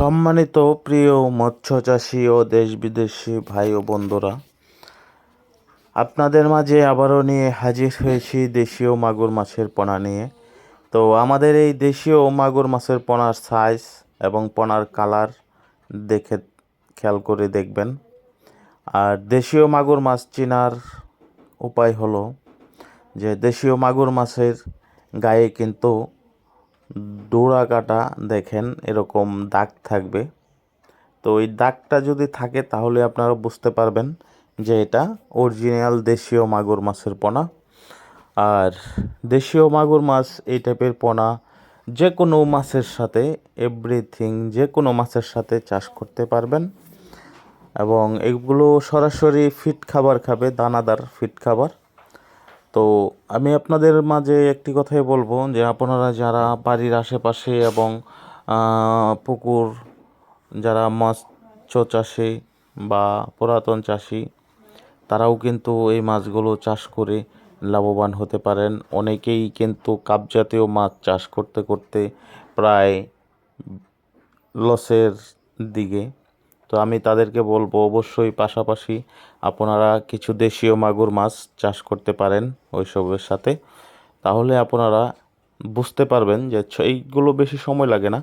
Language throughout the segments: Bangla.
সম্মানিত প্রিয় মৎস্য চাষি ও দেশ বিদেশি ভাই ও বন্ধুরা, আপনাদের মাঝে আবারও নিয়ে হাজির হয়েছি দেশীয় মাগুর মাছের পোনা নিয়ে। তো আমাদের এই দেশীয় মাগুর মাছের পোনার সাইজ এবং পোনার কালার দেখে খেয়াল করে দেখবেন। আর দেশীয় মাগুর মাছ চেনার উপায় হলো যে, দেশীয় মাগুর মাছের গায়ে কিন্তু ডোরা কাটা দেখেন, এরকম দাগ থাকবে। তো ওই দাগটা যদি থাকে, তাহলে আপনারা বুঝতে পারবেন যে এটা অরিজিনাল দেশীয় মাগুর মাছের পোনা। আর দেশীয় মাগুর মাছ এই টাইপের পোনা যে কোনো মাছের সাথে এভরিথিং যে কোনো মাছের সাথে চাষ করতে পারবেন। এবং এগুলো সরাসরি ফিট খাবার খাবে, দানাদার ফিট খাবার। তো আমি আপনাদের মাঝে একটি কথাই বলব যে আপনারা যারা বাড়ির আশেপাশে এবং পুকুর, যারা মাছ চাষি বা পুরাতন চাষি, তারাও কিন্তু এই মাছগুলো চাষ করে লাভবান হতে পারেন। অনেকেই কিন্তু কাপ জাতীয় মাছ চাষ করতে করতে প্রায় লসের দিকে তো আমি তাদেরকে বলব, অবশ্যই পাশাপাশি আপনারা কিছু দেশীয় মাগুর মাছ চাষ করতে পারেন ওইসবের সাথে। তাহলে আপনারা বুঝতে পারবেন যে এইগুলো বেশি সময় লাগে না।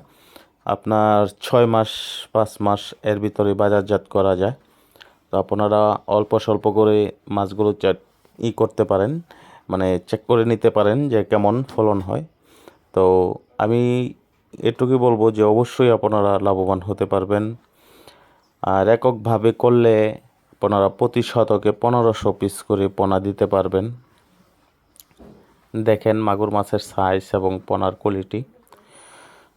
আপনার ছয় মাস, পাঁচ মাস এর ভিতরে বাজারজাত করা যায়। তো আপনারা অল্প স্বল্প করে মাছগুলো ই করতে পারেন মানে চেক করে নিতে পারেন যে কেমন ফলন হয়। তো আমি এটুকুই বলব যে অবশ্যই আপনারা লাভবান হতে পারবেন। আর এককভাবে করলে আপনারা প্রতি শতকে পনেরোশো পিস করে পোনা দিতে পারবেন। দেখেন মাগুর মাছের সাইজ এবং পোনার কোয়ালিটি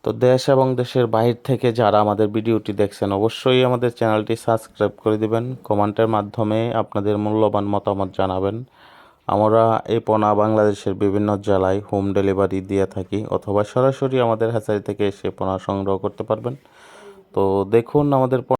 তো দেশ এবং দেশের বাইরে থেকে যারা আমাদের ভিডিওটি দেখছেন, অবশ্যই আমাদের চ্যানেলটি সাবস্ক্রাইব করে দিবেন। কমেন্টের মাধ্যমে আপনাদের মূল্যবান মতামত জানাবেন। আমরা এই পোনা বাংলাদেশের বিভিন্ন জেলায় হোম ডেলিভারি দিয়ে থাকি অথবা সরাসরি আমাদের হ্যাচারি থেকে এসে পোনা সংগ্রহ করতে পারবেন। তো দেখুন আমাদের